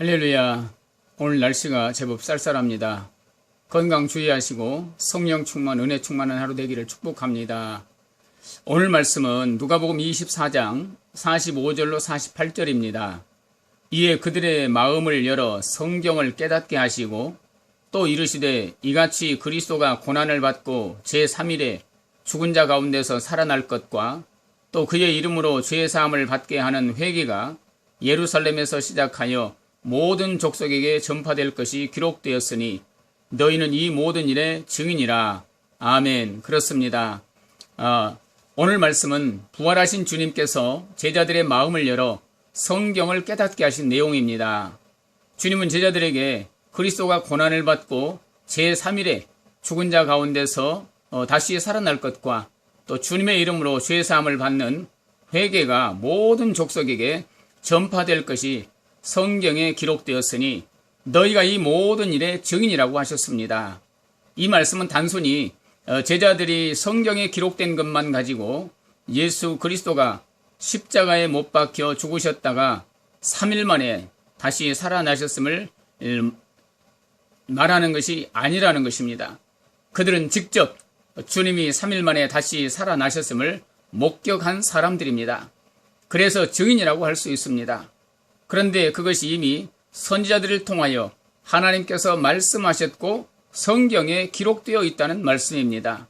할렐루야. 오늘 날씨가 제법 쌀쌀합니다. 건강 주의하시고 성령 충만, 은혜 충만한 하루 되기를 축복합니다. 오늘 말씀은 누가복음 24장 45절로 48절입니다. 이에 그들의 마음을 열어 성경을 깨닫게 하시고 또 이르시되 이같이 그리스도가 고난을 받고 제3일에 죽은 자 가운데서 살아날 것과 또 그의 이름으로 죄 사함을 받게 하는 회개가 예루살렘에서 시작하여 모든 족속에게 전파될 것이 기록되었으니 너희는 이 모든 일의 증인이라. 아멘. 그렇습니다. 아, 오늘 말씀은 부활하신 주님께서 제자들의 마음을 열어 성경을 깨닫게 하신 내용입니다. 주님은 제자들에게 그리스도가 고난을 받고 제3일에 죽은 자 가운데서 어, 다시 살아날 것과 또 주님의 이름으로 죄 사함을 받는 회개가 모든 족속에게 전파될 것이 성경에 기록되었으니 너희가 이 모든 일의 증인이라고 하셨습니다. 이 말씀은 단순히 어, 제자들이 성경에 기록된 것만 가지고 예수 그리스도가 십자가에 못 박혀 죽으셨다가 3일 만에 다시 살아나셨음을 음, 말하는 것이 아니라는 것입니다. 그들은 직접 주님이 3일 만에 다시 살아나셨음을 목격한 사람들입니다. 그래서 증인이라고 할 수 있습니다. 그런데 그것이 이미 선지자들을 통하여 하나님께서 말씀하셨고 성경에 기록되어 있다는 말씀입니다.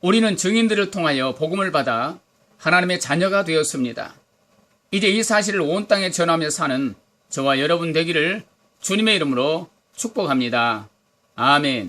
우리는 증인들을 통하여 복음을 받아 하나님의 자녀가 되었습니다. 이제 이 사실을 온 땅에 전하며 사는 저와 여러분 되기를 주님의 이름으로 축복합니다. 아멘.